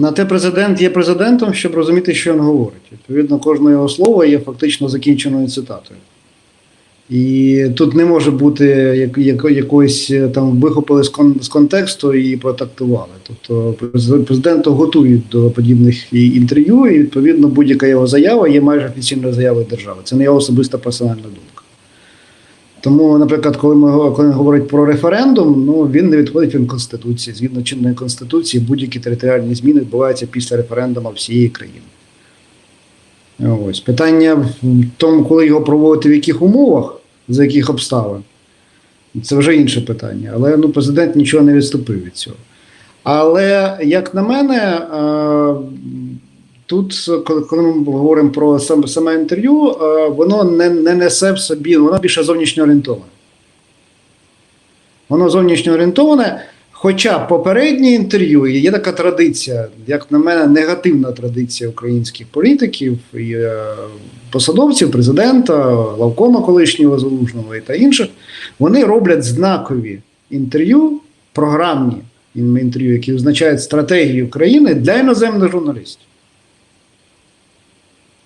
На те президент є президентом, щоб розуміти, що він говорить. Відповідно, кожне його слово є фактично закінченою цитатою. І тут не може бути як, як, якоїсь е, там вихопили з, кон, з контексту і протактували. Тобто президент- президента готують до подібних інтерв'ю, і відповідно будь-яка його заява є майже офіційною заявою держави. Це не його особиста персональна думка. Тому, наприклад, коли ми коли говорить про референдум, ну він не відходить від конституції. Згідно чинної конституції, будь-які територіальні зміни відбуваються після референдуму всієї країни. Ось питання в тому, коли його проводити в яких умовах, за яких обставин, це вже інше питання. Але ну, президент нічого не відступив від цього. Але як на мене, е, тут, коли, ми говоримо про саме, саме інтерв'ю, е, воно не, не несе в собі, воно більше зовнішньо орієнтоване. Воно зовнішньо орієнтоване. Хоча попереднє інтерв'ю є така традиція, як на мене, негативна традиція українських політиків і е, посадовців, президента, Лавкома колишнього Залужного і та інших, вони роблять знакові інтерв'ю, програмні інтерв'ю, які означають стратегію країни для іноземних журналістів.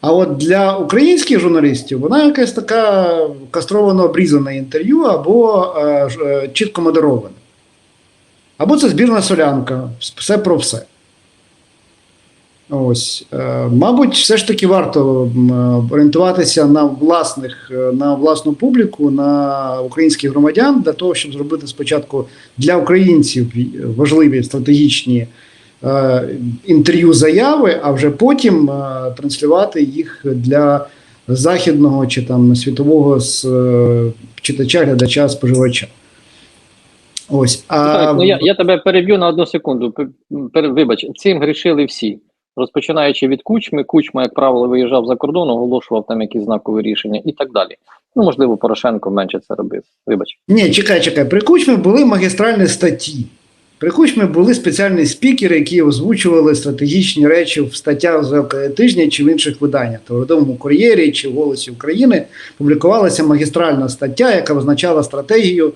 А от для українських журналістів вона якась така кастровано обрізана інтерв'ю або е, е, чітко модерована. Або це збірна солянка, все про все. Ось, е, мабуть, все ж таки варто е, орієнтуватися на власних, е, на власну публіку, на українських громадян для того, щоб зробити спочатку для українців важливі стратегічні інтерв'ю заяви, а вже потім е, транслювати їх для західного чи там світового е, читача, глядача, споживача. Ось. А, Так, ну я, я тебе переб'ю на одну секунду. Пер- Вибач, цим грішили всі. Розпочинаючи від кучми, кучма, як правило, виїжджав за кордон, оголошував там якісь знакові рішення і так далі. Ну, можливо, Порошенко менше це робив. Вибач. Ні, чекай, чекай. При Кучмі були магістральні статті. При Кучмі були спеціальні спікери, які озвучували стратегічні речі в статтях з тижня чи в інших виданнях. То в Родовому кур'єрі чи в Голосі України публікувалася магістральна стаття, яка визначала стратегію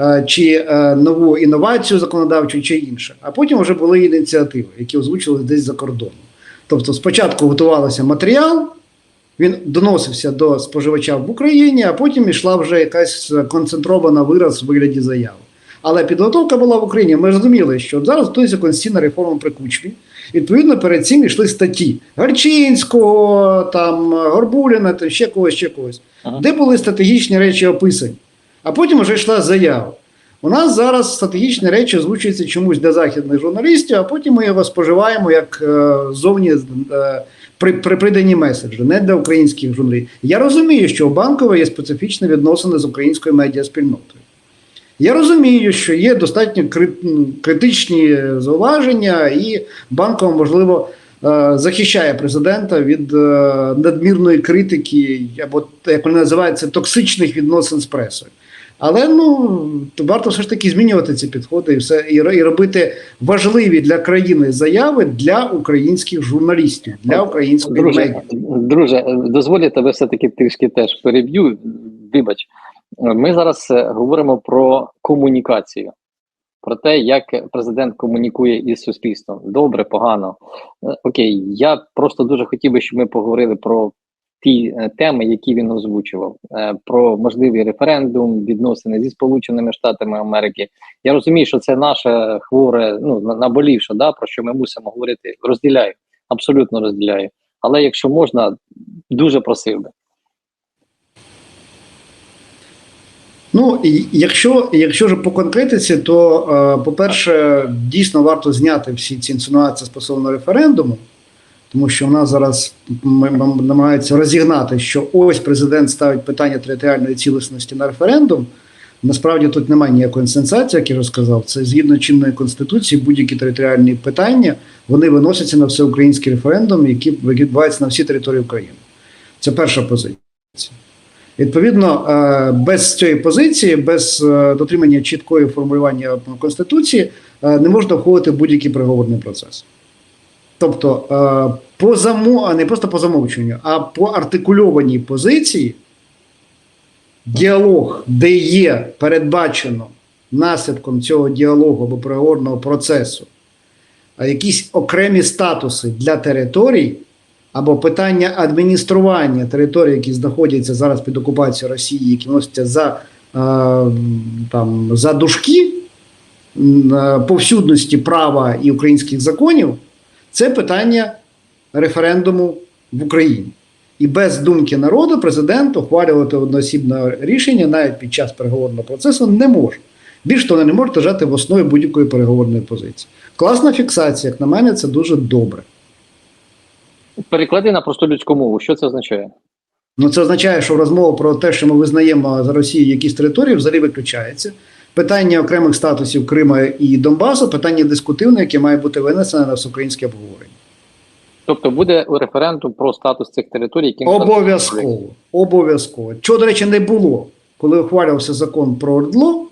е, чи е, нову інновацію законодавчу, чи інше. А потім вже були ініціативи, які озвучували десь за кордоном. Тобто, спочатку готувався матеріал, він доносився до споживача в Україні, а потім йшла вже якась концентрована вираз в вигляді заяви. Але підготовка була в Україні. Ми розуміли, що зараз готується конституційна реформа при кучмі. Відповідно, перед цим йшли статті Гарчинського, там Горбуліна, там ще когось, ще когось, Ага. де були стратегічні речі описані. А потім вже йшла заява. У нас зараз стратегічні речі озвучуються чомусь для західних журналістів, а потім ми його споживаємо як е, зовні е, при, при придані меседжі, не для українських журналістів. Я розумію, що у банкова є специфічні відносини з українською медіаспільнотою. Я розумію, що є достатньо критичні зауваження, і банкова, можливо, е, захищає президента від е, надмірної критики, або як вони називають це, токсичних відносин з пресою. Але ну варто все ж таки змінювати ці підходи і все і, і робити важливі для країни заяви для українських журналістів, для української Друже, медіа. друже, дозволь я тебе все-таки трішки теж переб'ю. Вибач, ми зараз е, говоримо про комунікацію, про те, як президент комунікує із суспільством. Добре, погано. Е, Окей, я просто дуже хотів би, щоб ми поговорили про ті е, теми, які він озвучував, про можливий референдум, відносини зі Сполученими Штатами Америки. Я розумію, що це наше хворе, ну на- наболівше, да, про що ми мусимо говорити. Розділяю, абсолютно розділяю. Але якщо можна, дуже просив би. Ну, якщо, якщо ж по конкретиці, то, е, по-перше, дійсно варто зняти всі ці інсинуації стосовно референдуму, тому що в нас зараз намагаються розігнати, що ось президент ставить питання територіальної цілісності на референдум. Насправді тут немає ніякої сенсації, як я вже сказав. Це згідно чинної конституції, будь-які територіальні питання вони виносяться на всеукраїнський референдум, який відбувається на всій території України. Це перша позиція. Відповідно, е, без цієї позиції, без е, дотримання чіткої формулювання Конституції, е, не можна входити в будь-який переговорний процес. Тобто, по замов... не просто по замовчуванню, а по артикульованій позиції, діалог, де є передбачено наслідком цього діалогу або переговорного процесу якісь окремі статуси для територій або питання адміністрування територій, які знаходяться зараз під окупацією Росії, які вносяться за, е, там, за дужки е, повсюдності права і українських законів, це питання референдуму в Україні. І без думки народу президент ухвалювати одноосібне рішення навіть під час переговорного процесу не може. Більш того, не може лежати в основі будь-якої переговорної позиції. Класна фіксація, як на мене, це дуже добре. Переклади на просту людську мову. Що це означає? Ну, це означає, що розмова про те, що ми визнаємо за Росією якісь території, взагалі виключається. Питання окремих статусів Крима і Донбасу питання дискутивне, яке має бути винесене на всеукраїнське обговорення. Тобто буде референдум про статус цих територій, яким Обов'язково. Обов'язково. Чого, до речі, не було, коли ухвалювався закон про ОРДЛО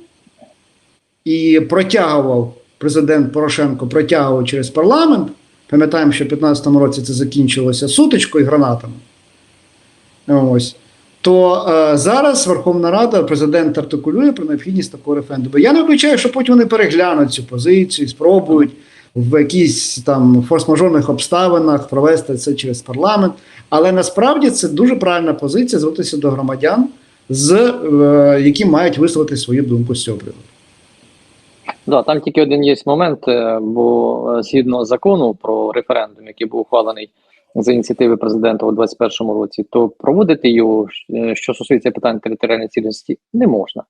і протягував президент Порошенко протягував через парламент. Пам'ятаємо, що в 2015 році це закінчилося сутичкою і гранатами. Ось. То е, зараз Верховна Рада, президент артикулює про необхідність такого референдуму. Я не виключаю, що потім вони переглянуть цю позицію, спробують в якісь там форс-мажорних обставинах провести це через парламент. Але насправді це дуже правильна позиція звернутися до громадян, з, е, які мають висловити свою думку з цього приводу. Да, там тільки один є момент, е, бо е, згідно закону про референдум, який був ухвалений за ініціативи президента у 2021 році, то проводити його, е, що стосується питань територіальної цілісності, не можна.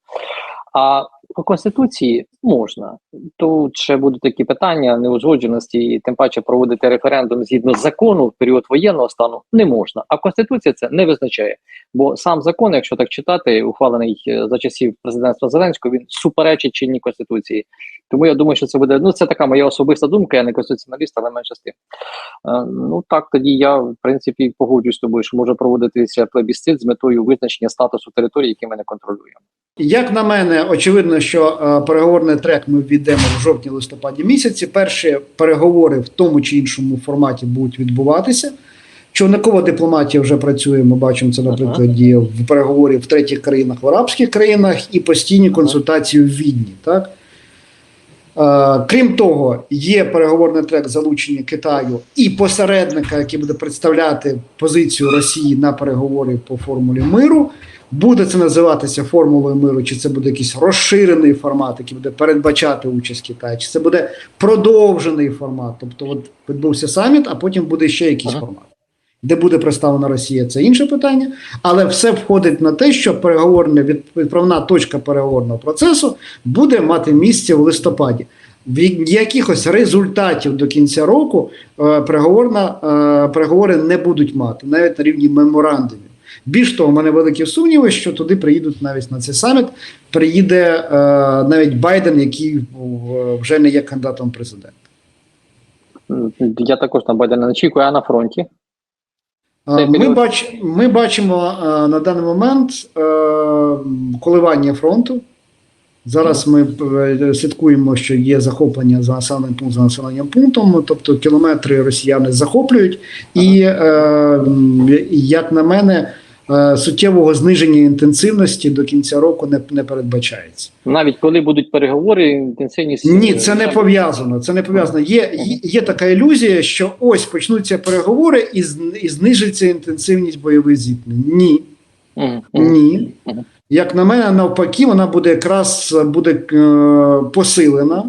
А по конституції можна. Тут ще будуть такі питання неузгодженості, і тим паче проводити референдум згідно закону в період воєнного стану не можна. А конституція це не визначає. Бо сам закон, якщо так читати, ухвалений е, за часів президентства Зеленського, він суперечить чинній конституції. Тому я думаю, що це буде. Ну, це така моя особиста думка, я не конституціоналіст, але менше з тим. Е, ну так, тоді я в принципі погоджуюсь з тобою, що може проводитися плебісцит з метою визначення статусу території, які ми не контролюємо. Як на мене, очевидно, що е, переговорний трек ми ввійдемо в жовтні-листопаді місяці. Перші переговори в тому чи іншому форматі будуть відбуватися. Човникова дипломатія вже працює. Ми бачимо це, наприклад, діє в переговорі в третіх країнах, в арабських країнах і постійні консультації в Відні. Так? Е, Крім того, є переговорний трек залучення Китаю і посередника, який буде представляти позицію Росії на переговорі по формулі миру. Буде це називатися формулою миру, чи це буде якийсь розширений формат, який буде передбачати участь Китаю, чи це буде продовжений формат. Тобто, от відбувся саміт, а потім буде ще якийсь Ага. формат. Де буде представлена Росія, це інше питання, але все входить на те, що переговорна відправна точка переговорного процесу буде мати місце в листопаді. В якихось результатів до кінця року е, переговорна, е, переговори не будуть мати, навіть на рівні меморандумів. Більш того, в мене великі сумніви, що туди приїдуть навіть на цей саміт. Приїде е, навіть Байден, який вже не є кандидатом президента. Я також на Байдена не очікую, а на фронті. Е, Ми, бач, ми бачимо е, на даний момент е, коливання фронту. Зараз ми е, слідкуємо, що є захоплення за населеним пунктом за населенням пунктом, тобто кілометри росіяни захоплюють, і е, як на мене, е, суттєвого зниження інтенсивності до кінця року не, не передбачається. Навіть коли будуть переговори, інтенсивність Ні, е, це не пов'язано. Це не пов'язано. Є, є, є така ілюзія, що ось почнуться переговори і, і знижиться інтенсивність бойових зіткнень. Ні. Ні. Як на мене, навпаки, вона буде якраз буде е, посилена.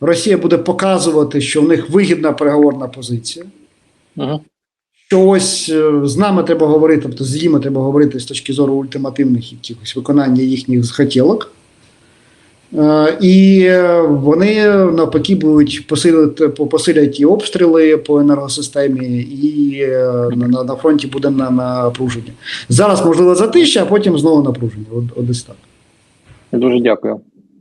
Росія буде показувати, що в них вигідна переговорна позиція. Мгм. Що ось е, з нами треба говорити, тобто з ними треба говорити з точки зору ультимативних якихось виконання їхніх хотілок. Е, І е, вони навпаки будуть посилити, посилять і обстріли по енергосистемі, і на, на, на фронті буде на, напруження. Зараз можливо затища, а потім знову напруження. От, от десь так. Дуже дякую.